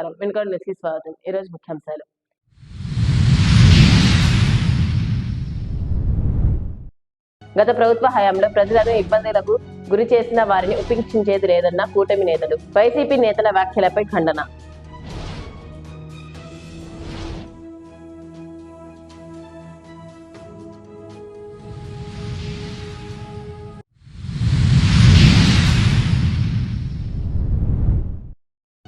నమస్కారం. వెనుకడు న్యూస్కి స్వాగతం. ఈరోజు ముఖ్యాంశాలు. గత ప్రభుత్వ హయాంలో ప్రజలను ఇబ్బందులకు గురి చేసిన వారిని ఉపేక్షించేది లేదన్న కూటమి నేతలు. వైసీపీ నేతల వ్యాఖ్యలపై ఖండన.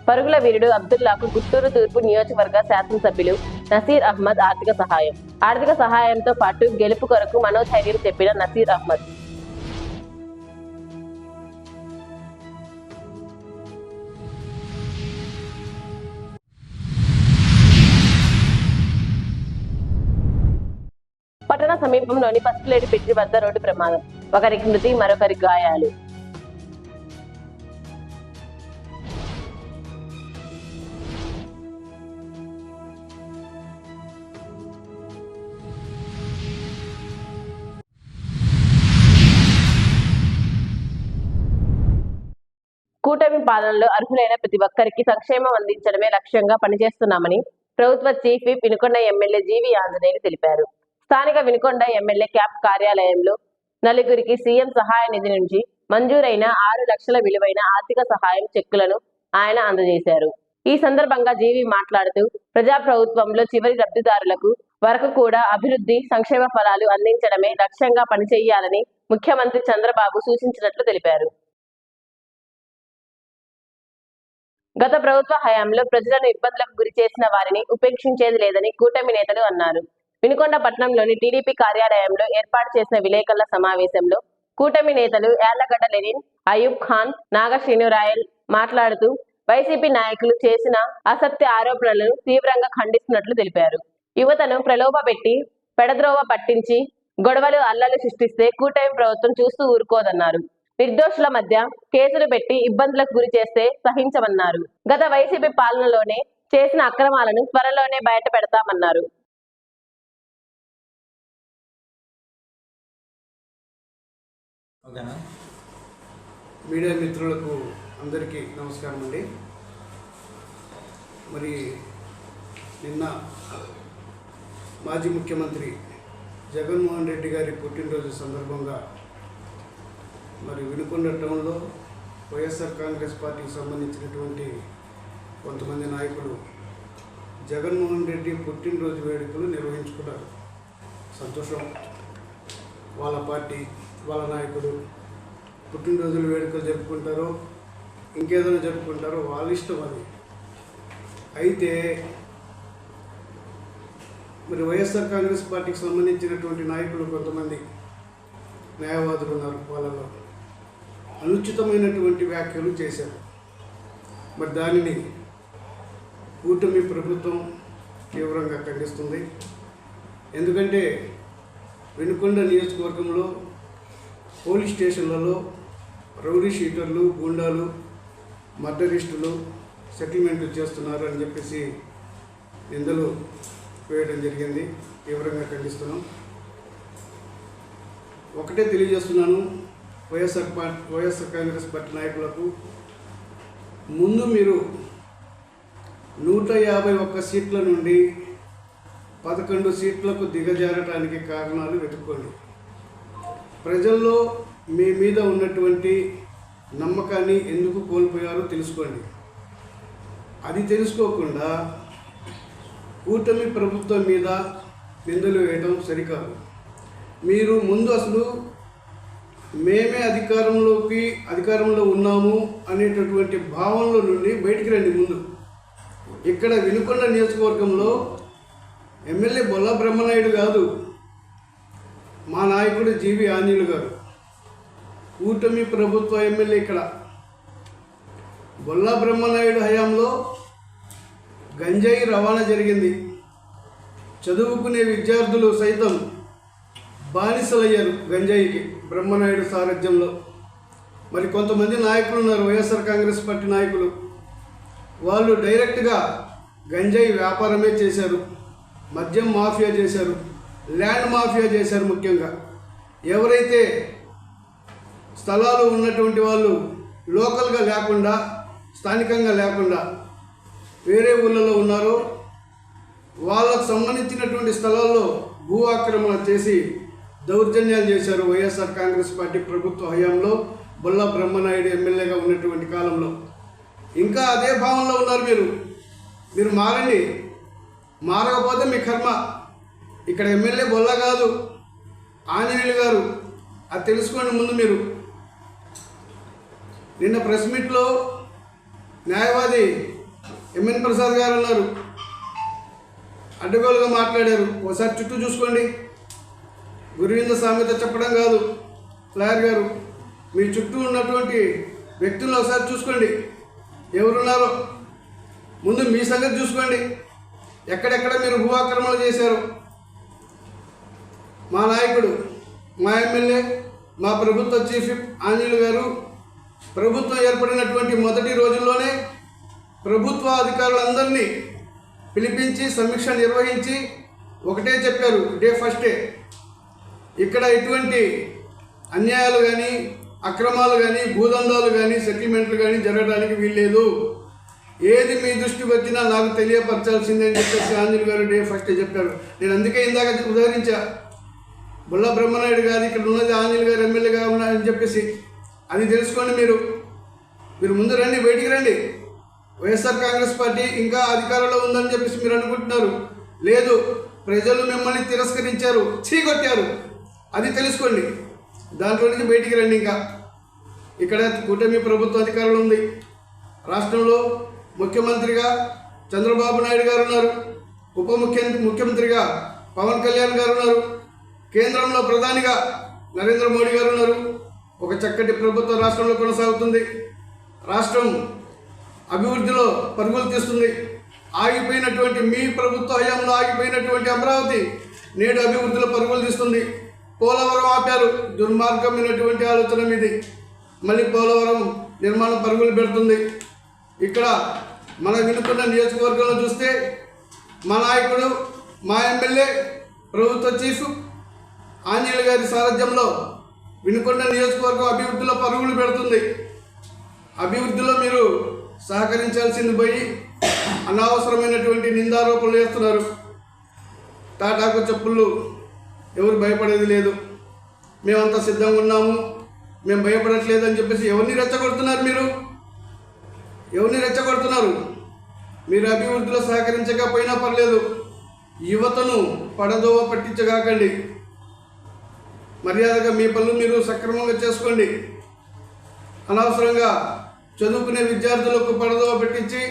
పరుగుల వీరుడు అబ్దుల్లాకు గుంటూరు తూర్పు నియోజకవర్గ శాసనసభ్యులు నసీర్ అహ్మద్ ఆర్థిక సహాయం. ఆర్థిక సహాయంతో పాటు గెలుపు కొరకు మనోధైర్యం చెప్పిన నసీర్ అహ్మద్. పట్టణ సమీపంలోని పసుపులేడి పెట్టి వద్ద రోడ్డు ప్రమాదం. ఒకరికి మృతి మరొకరి గాయాలు. కూటమి పాలనలో అర్హులైన ప్రతి ఒక్కరికి సంక్షేమం అందించడమే లక్ష్యంగా పనిచేస్తున్నామని ప్రభుత్వ chief whip Vinukonda MLA GV Anjaneyulu తెలిపారు. స్థానిక వినుకొండ ఎమ్మెల్యే క్యాప్ కార్యాలయంలో నలుగురికి సీఎం సహాయ నిధి నుంచి మంజూరైన ఆరు లక్షల విలువైన ఆర్థిక సహాయం చెక్కులను ఆయన అందజేశారు. ఈ సందర్భంగా జీవి మాట్లాడుతూ ప్రజాప్రభుత్వంలో చివరి లబ్ధిదారులకు వరకు కూడా అభివృద్ధి సంక్షేమ ఫలాలు అందించడమే లక్ష్యంగా పనిచేయాలని ముఖ్యమంత్రి చంద్రబాబు సూచించినట్లు తెలిపారు. గత ప్రభుత్వ హయాంలో ప్రజలను ఇబ్బందులకు గురి చేసిన వారిని ఉపేక్షించేది లేదని కూటమి నేతలు అన్నారు. వినుకొండ పట్టణంలోని టీడీపీ కార్యాలయంలో ఏర్పాటు చేసిన విలేకరుల సమావేశంలో కూటమి నేతలు యార్లగడ్డ లెనిన్ అయూబ్ ఖాన్ నాగ శ్రీనురాయల్ మాట్లాడుతూ వైసీపీ నాయకులు చేసిన అసత్య ఆరోపణలను తీవ్రంగా ఖండిస్తున్నట్లు తెలిపారు. యువతను ప్రలోభపెట్టి పెడద్రోవ పట్టించి గొడవలు అల్లలు సృష్టిస్తే కూటమి ప్రభుత్వం చూస్తూ ఊరుకోదన్నారు. నిర్దోషుల మధ్య కేసులు పెట్టి ఇబ్బందులకు గురి చేస్తే సహించమన్నారు. గత వైసీపీ పాలనలోనే చేసిన అక్రమాలను త్వరలోనే బయట పెడతామన్నారు. మీడియా మిత్రులకు అందరికీ నమస్కారం అండి. మరి నిన్న మాజీ ముఖ్యమంత్రి జగన్మోహన్ రెడ్డి గారి పుట్టినరోజు సందర్భంగా మరి వినుకున్న టౌన్లో వైఎస్ఆర్ కాంగ్రెస్ పార్టీకి సంబంధించినటువంటి కొంతమంది నాయకులు జగన్మోహన్ రెడ్డి పుట్టినరోజు వేడుకలు నిర్వహించుకున్నారు. సంతోషం. వాళ్ళ పార్టీ వాళ్ళ నాయకుడు పుట్టినరోజులు వేడుకలు జరుపుకుంటారో ఇంకేదైనా జరుపుకుంటారో వాళ్ళ ఇష్టం అది. అయితే మరి వైఎస్ఆర్ కాంగ్రెస్ పార్టీకి సంబంధించినటువంటి నాయకులు కొంతమంది న్యాయవాదులు ఉన్నారు వాళ్ళలో. అనుచితమైనటువంటి వ్యాఖ్యలు చేశారు. మరి దానిని కూటమి ప్రభుత్వం తీవ్రంగా ఖండిస్తుంది. ఎందుకంటే వెనుకొండ నియోజకవర్గంలో పోలీస్ స్టేషన్లలో రౌడీ షీటర్లు గూండాలు మర్డరిస్టులు సెటిల్మెంట్లు చేస్తున్నారు అని చెప్పేసి నిందలు వేయడం జరిగింది. తీవ్రంగా ఖండిస్తున్నాం. ఒకటే తెలియజేస్తున్నాను. YSR party YSR Congress party నాయకులకు ముందు మీరు నూట యాభై ఒక్క సీట్ల నుండి పదకొండు సీట్లకు దిగజారటానికి కారణాలు వెతుక్కోండి. ప్రజల్లో మీ మీద ఉన్నటువంటి నమ్మకాన్ని ఎందుకు కోల్పోయారో తెలుసుకోండి. అది తెలుసుకోకుండా కూటమి ప్రభుత్వం మీద నిందలు వేయడం సరికాదు. మీరు ముందు అసలు మేమే అధికారంలోకి అధికారంలో ఉన్నాము అనేటటువంటి భావనలో నుండి బయటికి రండి ముందు. ఇక్కడ వినుకొండ నియోజకవర్గంలో ఎమ్మెల్యే బొల్ల బ్రహ్మనాయుడు కాదు మా నాయకుడు జీవి ఆంజనేయులు గారు. కూటమి ప్రభుత్వ ఎమ్మెల్యే ఇక్కడ. బొల్ల బ్రహ్మనాయుడు హయాంలో గంజాయి రవాణా జరిగింది. చదువుకునే విద్యార్థులు సైతం బానిసలయ్యారు గంజాయికి. బ్రహ్మనాయుడు సారథ్యంలో. మరి కొంతమంది నాయకులు ఉన్నారు వైఎస్ఆర్ కాంగ్రెస్ పార్టీ నాయకులు. వాళ్ళు డైరెక్ట్గా గంజాయి వ్యాపారమే చేశారు మద్యం మాఫియా చేశారు ల్యాండ్ మాఫియా చేశారు ముఖ్యంగా. ఎవరైతే స్థలాలు ఉన్నటువంటి వాళ్ళు లోకల్గా లేకుండా స్థానికంగా లేకుండా వేరే ఊళ్ళలో ఉన్నారో వాళ్ళకు సంబంధించినటువంటి స్థలాల్లో భూ ఆక్రమణ చేసి దౌర్జన్యాలు చేశారు వైఎస్ఆర్ కాంగ్రెస్ పార్టీ ప్రభుత్వ హయాంలో బొల్ల బ్రహ్మనాయుడు ఎమ్మెల్యేగా ఉన్నటువంటి కాలంలో. ఇంకా అదే భావంలో ఉన్నారు మీరు. మీరు మారండి. మారకపోతే మీ కర్మ. ఇక్కడ ఎమ్మెల్యే బొల్ల కాదు ఆంజనేయులు గారు. అది తెలుసుకోండి ముందు మీరు. నిన్న ప్రెస్ మీట్లో న్యాయవాది ఎంఎన్ ప్రసాద్ గారు ఉన్నారు. అడ్డగోలుగా మాట్లాడారు. ఒకసారి చుట్టూ చూసుకోండి. గురువింద సామెత చెప్పడం కాదు. లాయర్ గారు మీ చుట్టూ ఉన్నటువంటి వ్యక్తులను ఒకసారి చూసుకోండి. ఎవరున్నారో ముందు మీ సంగతి చూసుకోండి. ఎక్కడెక్కడ మీరు భూ ఆక్రమణలు చేశారు? మా నాయకుడు మా ఎమ్మెల్యే మా ప్రభుత్వ చీఫ్ ఆంజనేయులు గారు ప్రభుత్వం ఏర్పడినటువంటి మొదటి రోజుల్లోనే ప్రభుత్వ అధికారులందరినీ పిలిపించి సమీక్ష నిర్వహించి ఒకటే చెప్పారు డే ఫస్టే. ఇక్కడ ఎటువంటి అన్యాయాలు కానీ అక్రమాలు కానీ భూదందాలు కానీ సెటిల్మెంట్లు కానీ జరగడానికి వీల్లేదు. ఏది మీ దృష్టి వచ్చినా నాకు తెలియపరచాల్సిందే అని చెప్పేసి ఆంజనేయ గారు డే ఫస్ట్ చెప్పారు. నేను అందుకే ఇందాక ఉదాహరించా. బుల్ల బ్రహ్మనాయుడు గారు ఇక్కడ ఉన్నది ఆంజనేయ గారు ఎమ్మెల్యేగా ఉన్నారని చెప్పేసి. అది తెలుసుకోండి మీరు. మీరు ముందు రండి బయటికి రండి. వైఎస్ఆర్ కాంగ్రెస్ పార్టీ ఇంకా అధికారంలో ఉందని చెప్పేసి మీరు అనుకుంటున్నారు. లేదు ప్రజలు మిమ్మల్ని తిరస్కరించారు చీకొట్టారు. అది తెలుసుకోండి. దాంట్లో నుంచి బయటికి రండి ఇంకా. ఇక్కడ కూటమి ప్రభుత్వ అధికారులు ఉంది. రాష్ట్రంలో ముఖ్యమంత్రిగా చంద్రబాబు నాయుడు గారు ఉన్నారు. ఉప ముఖ్య ముఖ్యమంత్రిగా పవన్ కళ్యాణ్ గారు ఉన్నారు. కేంద్రంలో ప్రధానిగా నరేంద్ర మోడీ గారు ఉన్నారు. ఒక చక్కటి ప్రభుత్వం రాష్ట్రంలో కొనసాగుతుంది. రాష్ట్రం అభివృద్ధిలో పరుగులు తీస్తుంది. ఆగిపోయినటువంటి మీ ప్రభుత్వ హయాంలో ఆగిపోయినటువంటి అమరావతి నేడు అభివృద్ధిలో పరుగులు తీస్తుంది. పోలవరం ఆపారు. దుర్మార్గమైనటువంటి ఆలోచన మీది. మళ్ళీ పోలవరం నిర్మాణం పరుగులు పెడుతుంది. ఇక్కడ మన వినుకున్న నియోజకవర్గంలో చూస్తే మా నాయకుడు మా ఎమ్మెల్యే ప్రభుత్వ చీఫ్ ఆంజనేయులు గారి సారథ్యంలో వినుకొండ నియోజకవర్గం అభివృద్ధిలో పరుగులు పెడుతుంది. అభివృద్ధిలో మీరు సహకరించాల్సింది పోయి అనవసరమైనటువంటి నిందారోపణలు చేస్తున్నారు. టాటాకు చెప్పులు ఎవరు భయపడేది లేదు. మేమంతా సిద్ధంగా ఉన్నాము. మేము భయపడట్లేదు అని చెప్పేసి ఎవరిని రెచ్చగొడుతున్నారు మీరు? ఎవరిని రెచ్చగొడుతున్నారు? మీరు అభివృద్ధిలో సహకరించకపోయినా పర్లేదు. యువతను పడదోవ పట్టించగాకండి. మర్యాదగా మీ పనులు మీరు సక్రమంగా చేసుకోండి. అనవసరంగా చదువుకునే విద్యార్థులకు పడదోవ పెట్టించి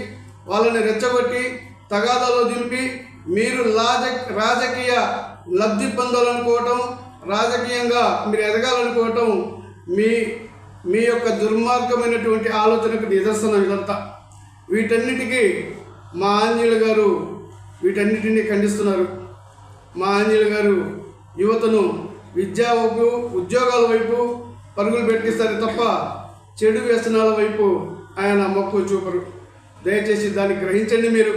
వాళ్ళని రెచ్చగొట్టి తగాదాలో దింపి మీరు రాజ రాజకీయ లబ్ధి పొందాలనుకోవటం రాజకీయంగా మీరు ఎదగాలనుకోవటం మీ మీ యొక్క దుర్మార్గమైనటువంటి ఆలోచనకు నిదర్శనం ఇదంతా. వీటన్నిటికీ మా ఆంజనేయులు గారు వీటన్నిటిని ఖండిస్తున్నారు. మా ఆంజనేయులు గారు యువతను విద్యా వైపు ఉద్యోగాల వైపు పరుగులు పెట్టిస్తారు తప్ప చెడు వ్యసనాల వైపు ఆయన మొక్కు చూపరు. దయచేసి దాన్ని గ్రహించండి మీరు.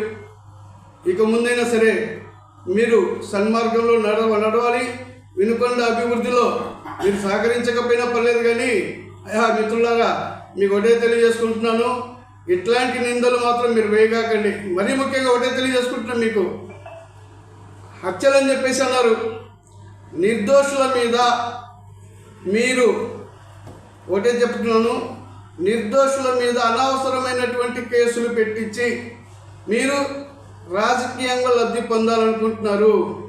ఇక ముందైనా సరే మీరు సన్మార్గంలో నడవ నడవాలి వినుకొండ అభివృద్ధిలో మీరు సహకరించకపోయినా పర్లేదు కానీ అయా మిత్రులారా మీకు ఒకటే తెలియజేసుకుంటున్నాను. ఇట్లాంటి నిందలు మాత్రం మీరు వేయగాకండి. మరీ ముఖ్యంగా ఒకటే తెలియజేసుకుంటున్నాను మీకు. హత్యలని చెప్పేసి అన్నారు. నిర్దోషుల మీద మీరు ఒకటే చెప్తున్నాను. నిర్దోషుల మీద అనవసరమైనటువంటి కేసులు పెట్టించి మీరు రాజకీయంగా లబ్ధి పొందాలనుకుంటున్నారు.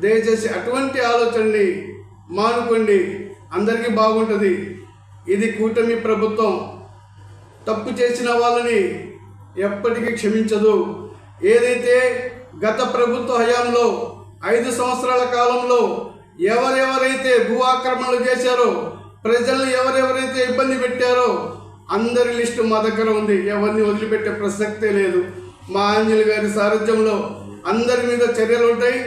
దయచేసి అటువంటి ఆలోచనని మానుకోండి. అందరికీ బాగుంటుంది. ఇది కూటమి ప్రభుత్వం. తప్పు చేసిన వాళ్ళని ఎప్పటికీ క్షమించదు. ఏదైతే గత ప్రభుత్వ హయాంలో ఐదు సంవత్సరాల కాలంలో ఎవరెవరైతే భూ ఆక్రమణలు చేశారో ప్రజల్ని ఎవరెవరైతే ఇబ్బంది పెట్టారో అందరి లిస్టు మా దగ్గర ఉంది. ఎవరిని వదిలిపెట్టే ప్రసక్తే లేదు. మా ఆంజలి గారి సారథ్యంలో అందరి మీద చర్యలు ఉంటాయి.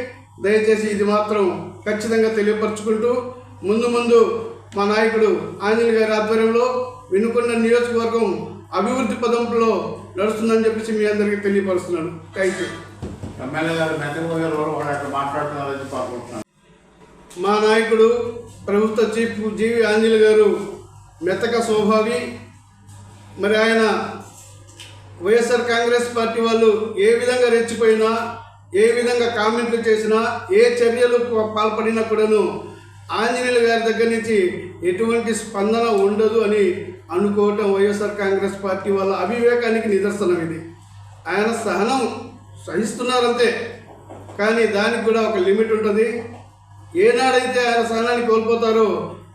దయచేసి ఇది మాత్రం ఖచ్చితంగా తెలియపరచుకుంటూ ముందు ముందు మా నాయకుడు ఆంజలి గారి ఆధ్వర్యంలో వినుకొండ నియోజకవర్గం అభివృద్ధి పదంలో నడుస్తుందని చెప్పేసి మీ అందరికీ తెలియపరుస్తున్నాను. థ్యాంక్ యూ ఎమ్మెల్యే గారు మాట్లాడుతున్నారని మా నాయకుడు ప్రభుత్వ చీఫ్ జీవి ఆంజలి గారు మెత్తక స్వభావి. మరి ఆయన వైఎస్ఆర్ కాంగ్రెస్ పార్టీ వాళ్ళు ఏ విధంగా రెచ్చిపోయినా ఏ విధంగా కామెంట్లు చేసినా ఏ చర్యలు పాల్పడినా కూడాను ఆంజనేయులు గారి దగ్గర నుంచి ఎటువంటి స్పందన ఉండదు అని అనుకోవటం వైఎస్ఆర్ కాంగ్రెస్ పార్టీ వాళ్ళ అవివేకానికి నిదర్శనం ఇది. ఆయన సహనం సహిస్తున్నారంతే కానీ దానికి కూడా ఒక లిమిట్ ఉంటుంది. ఏనాడైతే ఆయన సహనాన్ని కోల్పోతారో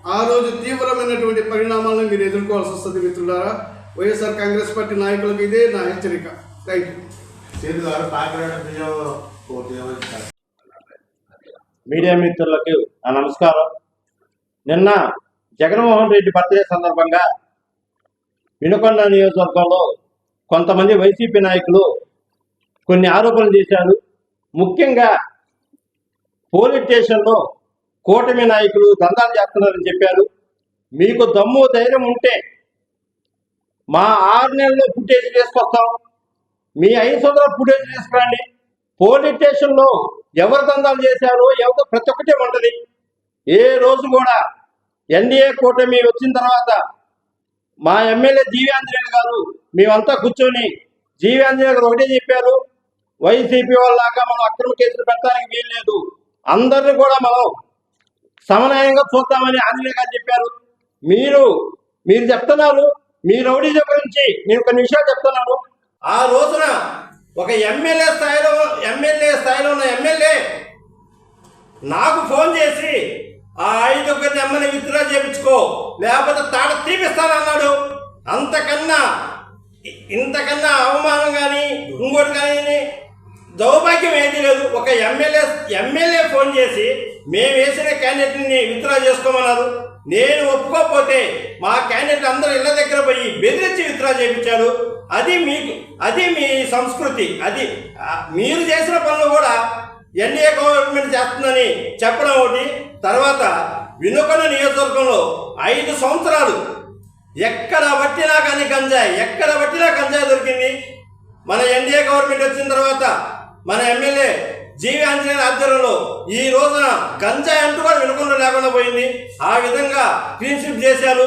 ఆ రోజు తీవ్రమైనటువంటి పరిణామాలను మీరు ఎదుర్కోవాల్సి వస్తుంది మిత్రులారా. వైఎస్ఆర్ కాంగ్రెస్ పార్టీ నాయకులకు ఇదే నా హెచ్చరిక. చేస్తారు మీడియా మిత్రులకు నా నమస్కారం. నిన్న జగన్మోహన్ రెడ్డి బర్త్డే సందర్భంగా వినుకొండ నియోజకవర్గంలో కొంతమంది వైసీపీ నాయకులు కొన్ని ఆరోపణలు చేశారు. ముఖ్యంగా పోలీస్ స్టేషన్లో కూటమి నాయకులు దందాలు చేస్తున్నారని చెప్పారు. మీకు దమ్ము ధైర్యం ఉంటే మా ఆరు నెలల్లో ఫుటేజ్ తీసుకొస్తాం. మీ ఐదు వందల ఫుటేజ్ తీసుకురండి. పోలీస్ స్టేషన్లో ఎవరు దందాలు చేశారో ఎవరు ప్రతి ఒక్కటే ఉంటుంది. ఏ రోజు కూడా ఎన్డీఏ కూటమి వచ్చిన తర్వాత మా ఎమ్మెల్యే జీవి గారు మేమంతా కూర్చొని జీవి గారు ఒకటే చెప్పారు వైసీపీ వాళ్ళలాగా మనం అక్రమ కేసులు పెట్టడానికి వీల్లేదు అందరిని కూడా మనం సమన్వయంగా చూస్తామని ఆంజనేయ గారు చెప్పారు. మీరు మీరు చెప్తున్నారు మీ రౌడీజం గురించి నేను కొన్ని విషయాలు చెప్తున్నాను. ఆ రోజున ఒక ఎమ్మెల్యే స్థాయిలో ఎమ్మెల్యే స్థాయిలో ఉన్న ఎమ్మెల్యే నాకు ఫోన్ చేసి ఆ ఐదుగురిని అమ్మని విత్డ్రా చేయించుకో లేకపోతే తాడ తీపిస్తానన్నాడు. అంతకన్నా ఇంతకన్నా అవమానం కానీ ఇంకోటి కానీ దౌర్భాగ్యం ఏది లేదు. ఒక ఎమ్మెల్యే ఎమ్మెల్యే ఫోన్ చేసి మేము వేసిన క్యాండిడేట్ని విత్డ్రా చేసుకోమన్నారు. నేను ఒప్పుకోకపోతే మా క్యాండిడేట్ అందరూ ఇళ్ళ దగ్గర పోయి బెదిరించి విత్డ్రా చేయించారు అది మీకు అది మీ సంస్కృతి అది మీరు చేసిన పనులు కూడా ఎన్డీఏ గవర్నమెంట్ చేస్తుందని చెప్పడం ఒకటి. తర్వాత వినుకొండ నియోజకవర్గంలో ఐదు సంవత్సరాలు ఎక్కడ పట్టినా కానీ గంజాయి ఎక్కడ పట్టినా గంజాయి దొరికింది. మన ఎన్డీఏ గవర్నమెంట్ వచ్చిన తర్వాత మన ఎమ్మెల్యే జీవి ఆంజనేయుల ఆధ్వర్యంలో ఈ రోజున గంజాయి అంటూ కూడా వినకుండా లేకుండా పోయింది. ఆ విధంగా క్లీన్ స్వీప్ చేశారు.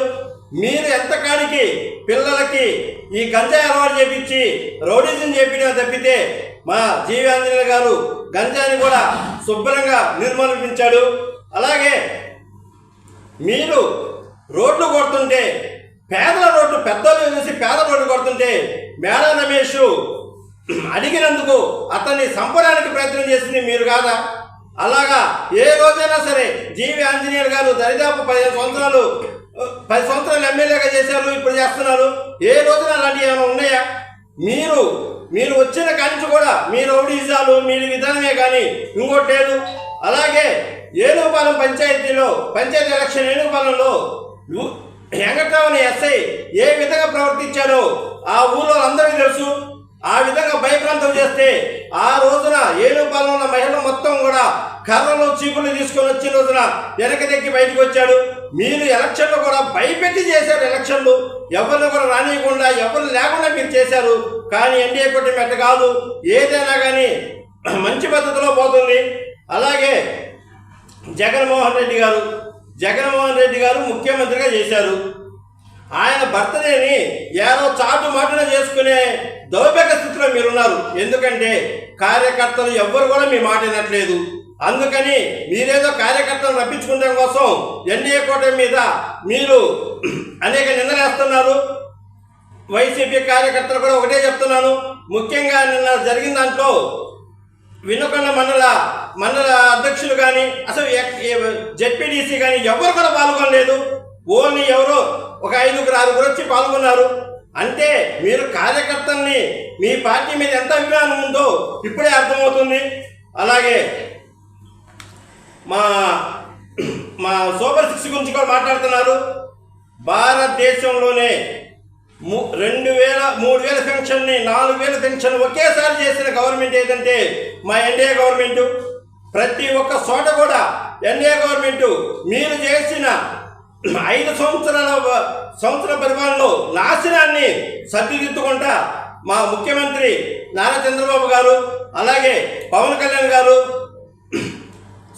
మీరు ఎంతకాడికి పిల్లలకి ఈ గంజాయి అలవాటు చేపించి రౌడీజం చేపించిన తప్పితే మా జీవి ఆంజనేయుల గారు గంజాయిని కూడా శుభ్రంగా నిర్మూలించాడు. అలాగే మీరు రోడ్లు కొడుతుంటే పేదల రోడ్లు పెద్దలు చూసి పేద రోడ్లు కొడుతుంటే మేడా రమేష్ అడిగినందుకు అతన్ని చంపడానికి ప్రయత్నం చేసింది మీరు కాదా? అలాగా ఏ రోజైనా సరే జీవి ఆంజనేయులు గారు దరిదాపు పదిహేను సంవత్సరాలు పది సంవత్సరాలు ఎమ్మెల్యేగా చేశారు ఇప్పుడు చేస్తున్నారు. ఏ రోజున అలాంటివి ఏమైనా ఉన్నాయా? మీరు మీరు వచ్చిన కానించి కూడా మీరు ఓడిజాలు మీ విధానమే కానీ ఇంకోటి లేదు. అలాగే ఏనుగుపాలెం పంచాయతీలో పంచాయతీ ఎలక్షన్ ఏనుగుపాలెంలో లు- వెంకట్రామని ఎస్ఐ ఏ విధంగా ప్రవర్తించాడో ఆ ఊళ్ళో అందరికీ తెలుసు. ఆ విధంగా భయప్రాంతం చేస్తే ఆ రోజున ఏనుగుపాలెం ఉన్న మహిళ మొత్తం కూడా కర్రలు చీపులు తీసుకొని వచ్చిన రోజున వెనక దగ్గర బయటకు వచ్చాడు. మీరు ఎలక్షన్లు కూడా భయపెట్టి చేశారు ఎలక్షన్లు. ఎవరిని కూడా రానియకుండా ఎవరు లేకుండా మీరు చేశారు. కానీ ఎన్డీఏ కూటమి అట్ట కాదు. ఏదైనా కానీ మంచి పద్ధతిలో పోతుంది. అలాగే జగన్మోహన్ రెడ్డి గారు జగన్మోహన్ రెడ్డి గారు ముఖ్యమంత్రిగా చేశారు. ఆయన భర్తనేని ఏదో చాటు మాటున చేసుకునే దౌర్భాగ్య స్థితిలో మీరున్నారు. ఎందుకంటే కార్యకర్తలు ఎవ్వరు కూడా మీ మాట వినట్లేదు. అందుకని మీరేదో కార్యకర్తలు రప్పించుకోవడం కోసం ఎన్డీఏ కూటమి మీద మీరు అనేక నిందలేస్తున్నారు వైసీపీ కార్యకర్తలు కూడా ఒకటే చెప్తున్నాను. ముఖ్యంగా నిన్న జరిగిన దాంట్లో వినుకొండ మండల మండల అధ్యక్షులు కానీ అసలు జెడ్పీడీసీ కానీ ఎవరు కూడా పాల్గొనలేదు. ఓన్లీ ఎవరో ఒక ఐదుగురు ఆరుగురు వచ్చి పాల్గొన్నారు. అంటే మీరు కార్యకర్తల్ని మీ పార్టీ మీద ఎంత అభిమానం ఉందో ఇప్పుడే అర్థమవుతుంది. అలాగే మా మా సూపర్ సిక్స్ గురించి కూడా మాట్లాడుతున్నారు. భారతదేశంలోనే ము- రెండు వేల మూడు వేల పెన్షన్ని నాలుగు వేల పెన్షన్ ఒకేసారి చేసిన గవర్నమెంట్ ఏదంటే మా ఎన్డీఏ గవర్నమెంట్. ప్రతి ఒక్క చోట కూడా ఎన్డీఏ గవర్నమెంట్ మీరు చేసిన ఐదు సంవత్సరాల సంవత్సర పరిపాలనలో నాశనాన్ని సర్దిదిద్దుకుంటా మా ముఖ్యమంత్రి నారా చంద్రబాబు గారు అలాగే పవన్ కళ్యాణ్ గారు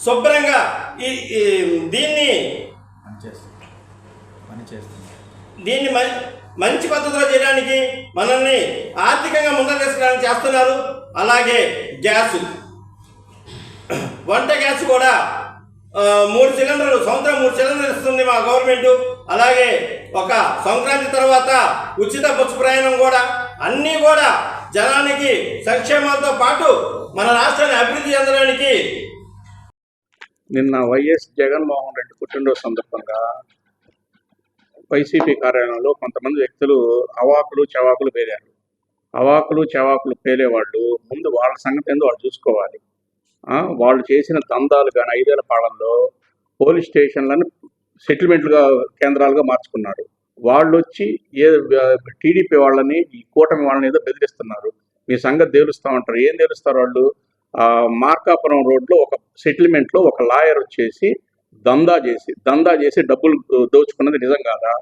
శుభ్రంగా ఈ దీన్ని దీన్ని మ- మంచి పద్ధతిలో చేయడానికి మనల్ని ఆర్థికంగా ముందరేసుకోవడానికి చేస్తున్నారు. అలాగే గ్యాస్. వంట గ్యాస్ కూడా మూడు సిలిండర్లు సంవత్సరం మూడు సిలిండర్లు ఇస్తుంది మా గవర్నమెంట్. అలాగే ఒక సంక్రాంతి తర్వాత ఉచిత బస్సు ప్రయాణం కూడా. అన్నీ కూడా జనానికి సంక్షేమాలతో పాటు మన రాష్ట్రాన్ని అభివృద్ధి చెందడానికి. నిన్న వైఎస్ జగన్మోహన్ రెడ్డి పుట్టినరోజు సందర్భంగా వైసీపీ కార్యాలయంలో కొంతమంది వ్యక్తులు అవాకులు చవాకులు పేరారు. అవాకులు చవాకులు పేలేవాళ్ళు ముందు వాళ్ళ సంగతి ఏందో వాళ్ళు చూసుకోవాలి. వాళ్ళు చేసిన దందాలు కానీ ఐదేళ్ళ పాలనలో పోలీస్ స్టేషన్లను సెటిల్మెంట్లుగా కేంద్రాలుగా మార్చుకున్నారు. వాళ్ళు వచ్చి ఏ టీడీపీ వాళ్ళని ఈ కూటమి వాళ్ళని ఏదో బెదిరిస్తున్నారు. మీ సంగతి తేలుస్తామంటారు ఏం తేలుస్తారు వాళ్ళు? మార్కాపురం రోడ్లో ఒక సెటిల్మెంట్లో ఒక లాయర్ వచ్చేసి దందా చేసి దందా చేసి డబ్బులు దోచుకున్నది నిజం కాదా?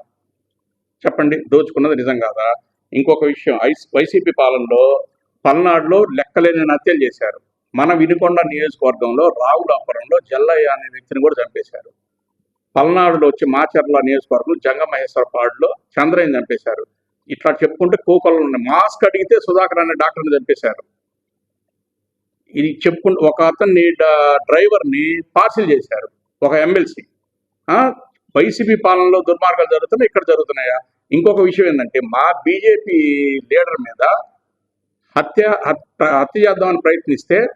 చెప్పండి దోచుకున్నది నిజం కాదా? ఇంకొక విషయం ఐ వైసీపీ పాలనలో పల్నాడులో లెక్కలేని హత్యలు చేశారు. మన వినుకొండ నియోజకవర్గంలో రావులాపురంలో జల్లయ్య అనే వ్యక్తిని కూడా చంపేశారు. పల్నాడులో వచ్చి మాచర్ల నియోజకవర్గం జంగమహేశ్వరపాడులో చంద్రయ్యని చంపేశారు. ఇట్లా చెప్పుకుంటే కోకొల్లో ఉన్నాయి మాస్క్ అడిగితే సుధాకర్ అనే డాక్టర్ని చంపేశారు. ఇది చెప్పుకుంటూ ఒక అతన్ని డ్రైవర్ని పార్సిల్ చేశారు ఒక ఎమ్మెల్సీ. వైసీపీ పాలనలో దుర్మార్గాలు జరుగుతున్నాయి ఇక్కడ జరుగుతున్నాయా? ఇంకొక విషయం ఏంటంటే మా బీజేపీ లీడర్ మీద హత్య హత్య చేద్దామని ప్రయత్నిస్తే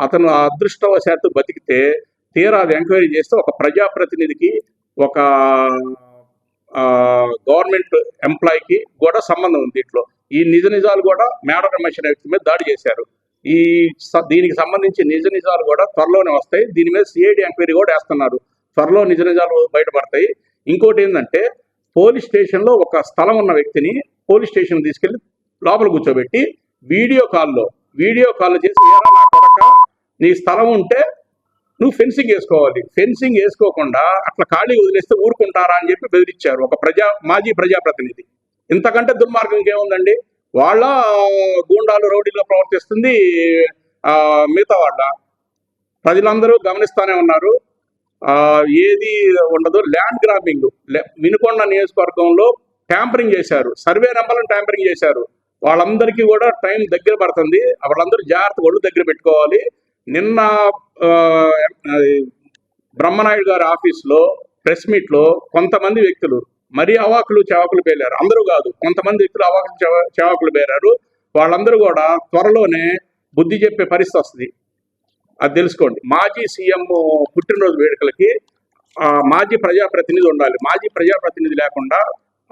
అతను అదృష్టవశాత్తు బతికితే తీరా అది ఎంక్వైరీ చేస్తే ఒక ప్రజాప్రతినిధికి ఒక గవర్నమెంట్ ఎంప్లాయీకి కూడా సంబంధం ఉంది దీంట్లో. ఈ నిజ నిజాలు కూడా మేడ రమేష్ అనే వ్యక్తి మీద దాడి చేశారు. ఈ స- దీనికి సంబంధించి నిజ నిజాలు కూడా త్వరలోనే వస్తాయి. దీని మీద సిఐడి ఎంక్వైరీ కూడా వేస్తున్నారు. త్వరలో నిజ నిజాలు బయటపడతాయి. ఇంకోటి ఏంటంటే పోలీస్ స్టేషన్లో ఒక స్థలం ఉన్న వ్యక్తిని పోలీస్ స్టేషన్ తీసుకెళ్ళి లోపల కూర్చోబెట్టి వీడియో కాల్లో వీడియో కాల్ చేసి "ఏరా నా కొడక నీ స్థలం ఉంటే నువ్వు ఫెన్సింగ్ వేసుకోవాలి. ఫెన్సింగ్ వేసుకోకుండా అట్లా ఖాళీ వదిలేస్తే ఊరుకుంటారా? అని చెప్పి బెదిరించారు ఒక ప్రజా మాజీ ప్రజాప్రతినిధి. ఇంతకంటే దుర్మార్గం ఇంకేముందండి? వాళ్ళ గూండాలు రౌడీలో ప్రవర్తిస్తుంది మిగతా వాళ్ళ. ప్రజలందరూ గమనిస్తానే ఉన్నారు. ఏది ఉండదు ల్యాండ్ గ్రాబింగ్. వినుకొండ నియోజకవర్గంలో ట్యాంపరింగ్ చేశారు. సర్వే నెంబర్లను ట్యాంపరింగ్ చేశారు. వాళ్ళందరికీ కూడా టైం దగ్గర పడుతుంది. వాళ్ళందరూ జాగ్రత్త ఒళ్ళు దగ్గర పెట్టుకోవాలి. నిన్న ఆ, బ్రహ్మనాయుడు గారి ఆఫీస్లో ప్రెస్ మీట్లో కొంతమంది వ్యక్తులు మరీ అవాకులు చవాకులు పేలారు. అందరూ కాదు కొంతమంది వ్యక్తులు అవాకులు చవాకులు పేరారు వాళ్ళందరూ కూడా త్వరలోనే బుద్ధి చెప్పే పరిస్థితి వస్తుంది. అది తెలుసుకోండి. మాజీ సీఎం పుట్టినరోజు వేడుకలకి మాజీ ప్రజాప్రతినిధి ఉండాలి. మాజీ ప్రజాప్రతినిధి లేకుండా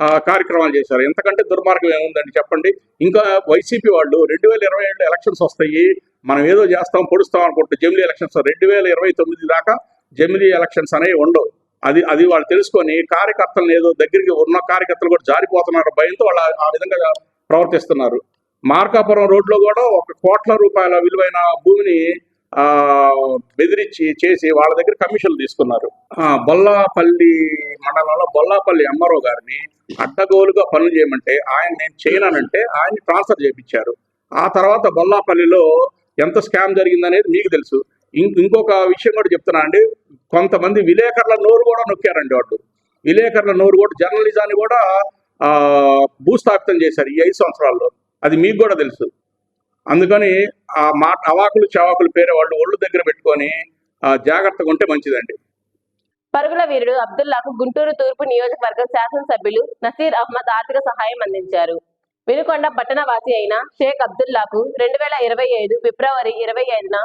కార్యక్రమాలు చేశారు. ఎంతకంటే దుర్మార్గం ఏముందండి చెప్పండి? ఇంకా వైసీపీ వాళ్ళు రెండు వేల ఇరవై ఏడు ఎలక్షన్స్ వస్తాయి. మనం ఏదో చేస్తాం పొడుస్తాం అనుకుంటే జమిలీ ఎలక్షన్స్ రెండు వేల ఇరవై తొమ్మిది దాకా జమిలీ ఎలక్షన్స్ అనేవి ఉండవు. అది అది వాళ్ళు తెలుసుకొని కార్యకర్తలను ఏదో దగ్గరికి ఉన్న కార్యకర్తలు కూడా జారిపోతున్నారు భయంతో వాళ్ళు ఆ- విధంగా ప్రవర్తిస్తున్నారు. మార్కాపురం రోడ్లో కూడా ఒక కోట్ల రూపాయల విలువైన భూమిని బెదిరించి చేసి వాళ్ళ దగ్గర కమిషన్లు తీసుకున్నారు. ఆ, బొల్లాపల్లి మండలంలో బొల్లాపల్లి ఎంఆర్ఓ గారిని అడ్డగోలుగా పనులు చేయమంటే ఆయన నేను చేయనంటే ఆయన్ని ట్రాన్స్ఫర్ చేయించారు. ఆ తర్వాత బొల్లాపల్లిలో ఎంత స్కామ్ జరిగిందనేది మీకు తెలుసు. ఇంకొక విషయం కూడా చెప్తున్నా అండి. కొంతమంది విలేకరుల నోరు కూడా నొక్కారండి వాళ్ళు. విలేకరుల నోరు కూడా జర్నలిజాన్ని కూడా భూస్థాపితం చేశారు ఈ ఐదు సంవత్సరాల్లో. అది మీకు కూడా తెలుసు. అందుకని ఆ మాట అవాకులు చవాకులు పేరే వాళ్ళు ఒళ్ళు దగ్గర పెట్టుకొని జాగ్రత్తగా ఉంటే మంచిదండి. పరుగుల వీరుడు అబ్దుల్లాకు గుంటూరు తూర్పు నియోజకవర్గం శాసనసభ్యులు నసీర్ అహ్మద్ ఆర్థిక సహాయం అందించారు. వినుకొండ పట్టణ వాసి అయిన షేక్ అబ్దుల్లాకు రెండు వేల ఇరవై ఐదు ఫిబ్రవరి ఇరవై ఐదున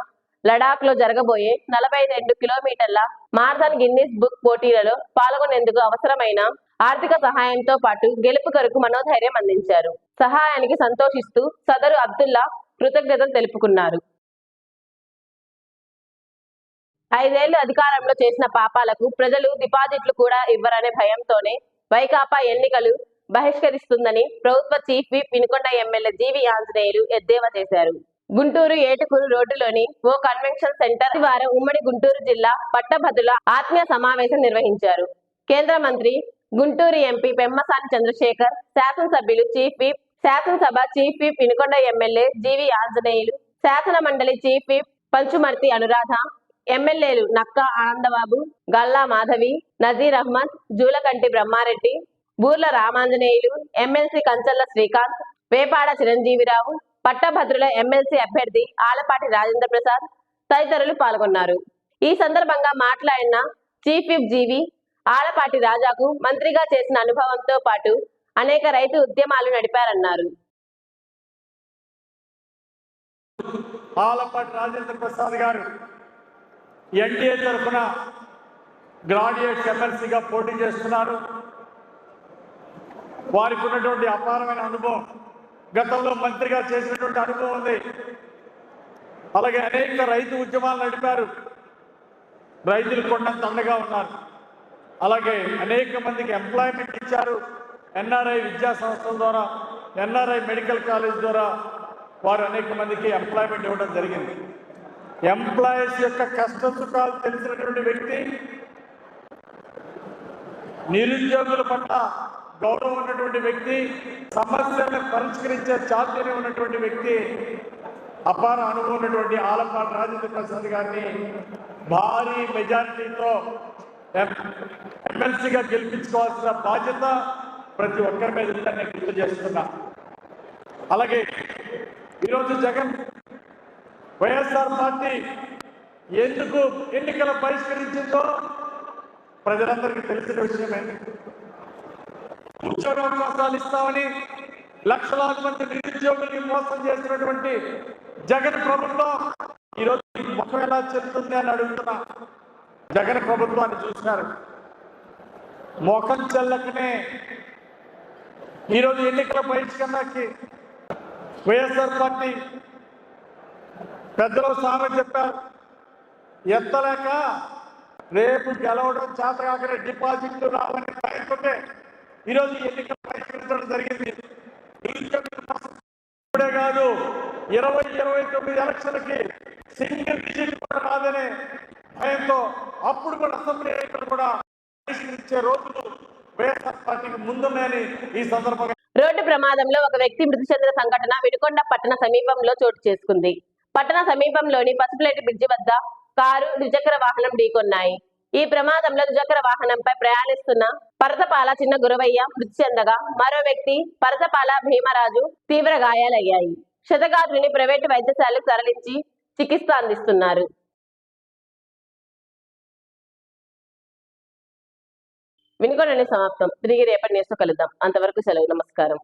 లడాక్లో జరగబోయే నలభై రెండు కిలోమీటర్ల మారథాన్ గిన్నిస్ బుక్ పోటీలలో పాల్గొనేందుకు అవసరమైన ఆర్థిక సహాయంతో పాటు గెలుపు కొరకు మనోధైర్యం అందించారు. సహాయానికి సంతోషిస్తూ సదరు అబ్దుల్లా కృతజ్ఞతలు తెలుపుకున్నారు. ఐదేళ్ళు అధికారంలో చేసిన పాపాలకు ప్రజలు డిపాజిట్లు కూడా ఇవ్వరనే భయంతోనే వైకాపా ఎన్నికలు బహిష్కరిస్తుందని ప్రభుత్వ chief whip Vinukonda MLA GV Anjaneyulu ఎద్దేవా చేశారు. గుంటూరు ఏటుకూరు రోడ్డులోని ఓ కన్వెన్షన్ సెంటర్ వారం ఉమ్మడి గుంటూరు జిల్లా పట్టభద్రుల ఆత్మీయ సమావేశం నిర్వహించారు. కేంద్ర మంత్రి గుంటూరు ఎంపీ పెమ్మసాని చంద్రశేఖర్ శాసనసభ్యులు చీఫ్ విప్ శాసనసభ chief whip Vinukonda MLA GV Anjaneyulu శాసన మండలి చీఫ్ విప్ పంచుమర్తి అనురాధ ఎమ్మెల్యేలు నక్కా ఆనందబాబు గల్లా మాధవి నజీర్ అహ్మద్ జూలకంటి బ్రహ్మారెడ్డి బూర్ల రామాంజనేయులు ఎమ్మెల్సీ కంచల్ల శ్రీకాంత్ వేపాడ చిరంజీవిరావు పట్టభద్రుల ఎమ్మెల్సీ అభ్యర్థి ఆలపాటి రాజేంద్ర ప్రసాద్ తదితరులు పాల్గొన్నారు. ఈ సందర్భంగా మాట్లాడిన చీఫ్ విప్ జీవి ఆలపాటి రాజాకు మంత్రిగా చేసిన అనుభవంతో పాటు అనేక రైతు ఉద్యమాలు నడిపారన్నారు. ఆలపాటి రాజేంద్ర ప్రసాద్ గారు ఎన్టీఏ తరఫున గ్రాడ్యుయేట్ ఎమ్మెల్సీగా పోటీ చేస్తున్నారు. వారికి ఉన్నటువంటి అపారమైన అనుభవం గతంలో మంత్రిగా చేసినటువంటి అనుభవం ఉంది. అలాగే అనేక రైతు ఉద్యమాలు నడిపారు. రైతులు కొండంత అండగా ఉన్నారు. అలాగే అనేక మందికి ఎంప్లాయ్మెంట్ ఇచ్చారు. ఎన్ఆర్ఐ విద్యా సంస్థల ద్వారా ఎన్ఆర్ఐ మెడికల్ కాలేజ్ ద్వారా వారు అనేక మందికి ఎంప్లాయ్మెంట్ ఇవ్వడం జరిగింది. ఎంప్లాయీస్ యొక్క కష్ట సుఖాలు తెలిసినటువంటి వ్యక్తి నిరుద్యోగుల పట్ల గౌరవం ఉన్నటువంటి వ్యక్తి సమస్యలను పరిష్కరించే చాతుర్యం ఉన్నటువంటి వ్యక్తి అపార అనుభవం ఉన్నటువంటి ఆలపాటి రాజేంద్ర ప్రసాద్ గారిని భారీ మెజారిటీతో ఎమ్మెల్సీగా గెలిపించుకోవాల్సిన బాధ్యత ప్రతి ఒక్కరి మీద ఉందని నేను గుర్తు చేస్తున్నా. అలాగే ఈరోజు జగన్ వైఎస్ఆర్ పార్టీ ఎందుకు ఎన్నికలు బహిష్కరించిందో ప్రజలందరికీ తెలిసిన విషయమే. ఉద్యోగ అవకాశాలు ఇస్తామని లక్షలాది మంది నిరుద్యోగుల్ని మోసం చేసినటువంటి జగన్ ప్రభుత్వం ఈరోజు ముఖం ఎలా చెల్లుతుంది అని అడుగుతున్నా. జగన్ ప్రభుత్వాన్ని చూసినారు. ముఖం చెల్లకనే ఈరోజు ఎన్నికల బహిష్కరణకి వైఎస్ఆర్ పార్టీ పెద్దలు సామె చెప్పారు. ఎత్తలేక రేపు గెలవడం చేత కాకనే డిపాజిట్లు రావని భయపడే ఈరోజు ఎన్నికలు బహిష్కరించడం జరిగింది. ఇప్పుడే కాదు ఇరవై ఇరవై తొమ్మిది ఎలక్షన్లకి సింగిల్ డిజిట్ కూడా రాదనే భయంతో అప్పుడు కూడా అసెంబ్లీ ఎన్నికలు కూడా బహిష్కరించే రోజులు రోడ్డు ప్రమాదంలో ఒక వ్యక్తి మృతి చెందిన సంఘటన వినుకొండ పట్టణ సమీపంలో చోటు చేసుకుంది. పట్టణ సమీపంలోని పసుపులేటి బ్రిడ్జి వద్ద కారు ద్విచక్ర వాహనం ఢీకొన్నాయి. ఈ ప్రమాదంలో ద్విచక్ర వాహనంపై ప్రయాణిస్తున్న పరతపాల చిన్న గురవయ్య మృతి చెందగా మరో వ్యక్తి పరతపాల భీమరాజు తీవ్ర గాయాలయ్యాయి. క్షతగాత్రుని ప్రైవేటు వైద్యశాలకు తరలించి చికిత్స అందిస్తున్నారు. వినుకొండని సమాప్తం. తిరిగి రేపటి న్యూస్ కలుద్దాం. అంతవరకు సెలవు. నమస్కారం.